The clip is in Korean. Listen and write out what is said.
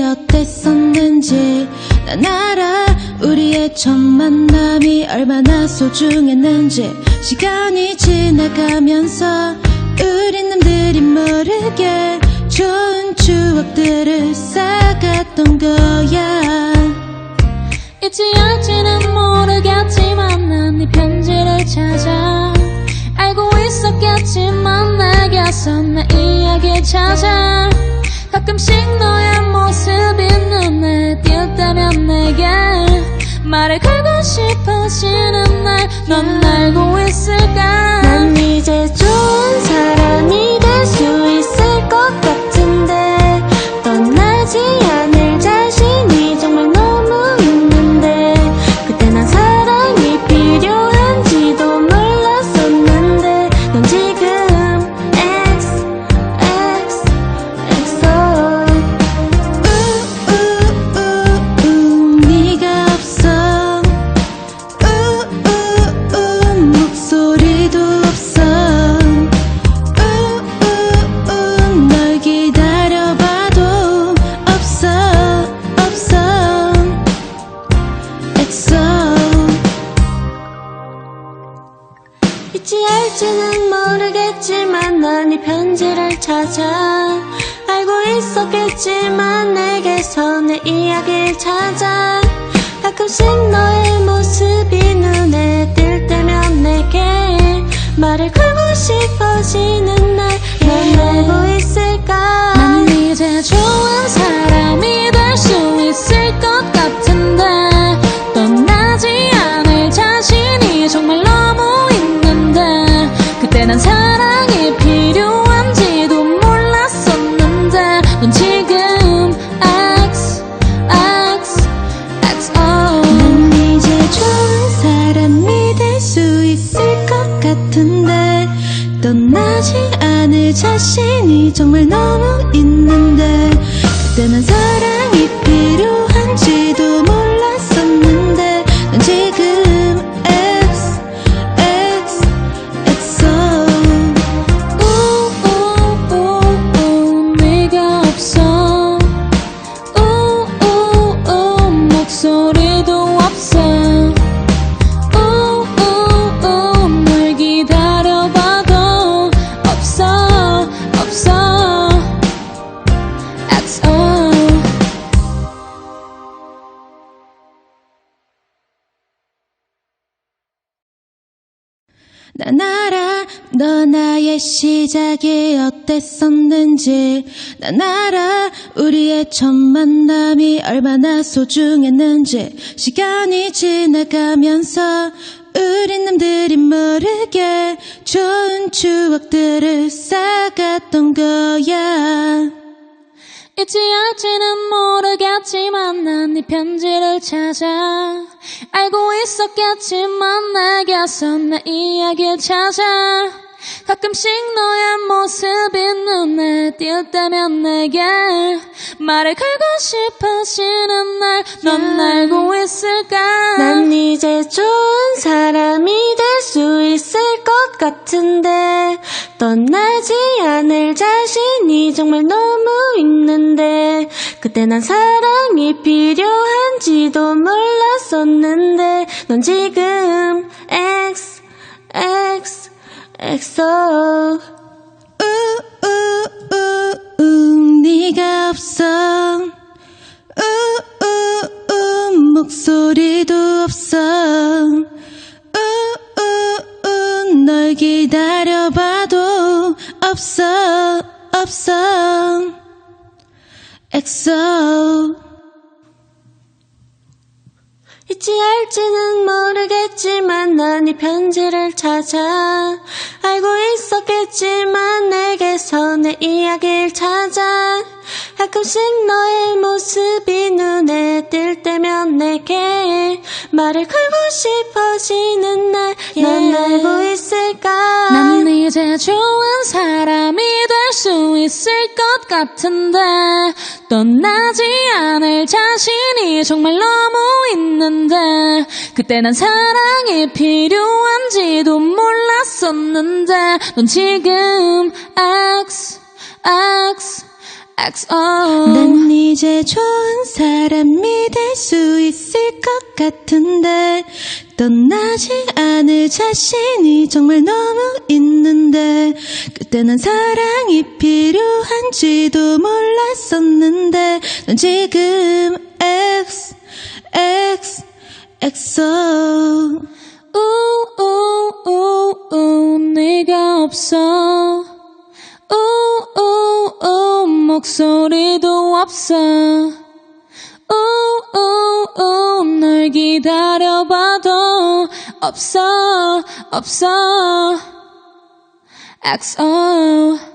어땠었는지. 난 알아. 우리의 첫 만남이 얼마나 소중했는지. 시간이 지나가면서 우린 남들이 모르게 좋은 추억들을 쌓아갔던 거야. 잊지 않지는 모르겠지만 난 네 편지를 찾아 알고 있었겠지만 내게서 내 이야기 찾아 가끔씩 너의 모습이 눈에 띌 때면 내게 말을 걸고 싶어지는 날 넌 알고 잊지 할지는 모르겠지만 난 이 편지를 찾아 알고 있었겠지만 내게서 내 이야기를 찾아 가끔씩 너의 모습이 눈에 띌 때면 내게 말을 걸고 싶어지는 날 넌 알고 있을까? 난 이제 좋은 사람이 있을 것 같은데 떠나지 않을 자신이 정말 너무 있는데 그때 난 사랑 난 알아 너 나의 시작이 어땠었는지. 난 알아 우리의 첫 만남이 얼마나 소중했는지. 시간이 지나가면서 우린 남들이 모르게 좋은 추억들을 쌓아갔던 거야 잊지 않지는 모르겠지만 난 네 편지를 찾아 알고 있었겠지만 내게서 내 이야기를 찾아 가끔씩 너의 모습이 눈에 띌 때면 내게 말을 걸고 싶어지는 날 넌 알고 있을까? 난 이제 좋은 사람이 될 수 있을 것 같은데 떠나지 않을 자신이 정말 너무 있는데 그때 난 사랑이 필요한지도 몰랐었는데 넌 지금 X XO 우우우우 네가 없어 우우우 목소리도 없어 우우우 널 기다려봐도 없어 없어 엑소 잊지 할지는 모르겠지만 난 이 편지를 찾아 알고 있었겠지만 내게서 내 이야기를 찾아 가끔씩 너의 모습이 눈에 띌 때면 내게 말을 걸고 싶어지는 날. 넌 Yeah. 알고 있을까? 난 이제 좋은 사람이 될 수 있을 것 같은데 떠나지 않을 자신이 정말 너무 있는데 그때 난 사랑이 필요한지도 몰랐었는데 넌 지금 X X XO 난 이제 좋은 사람이 될 수 있을 것 같은데 떠나지 않을 자신이 정말 너무 있는데 그때 난 사랑이 필요한지도 몰랐었는데 난 지금 X X XO 우우우우 네가 없어. 우우우 목소리도 없어. 우우우 널 기다려봐도 없어 없어. XO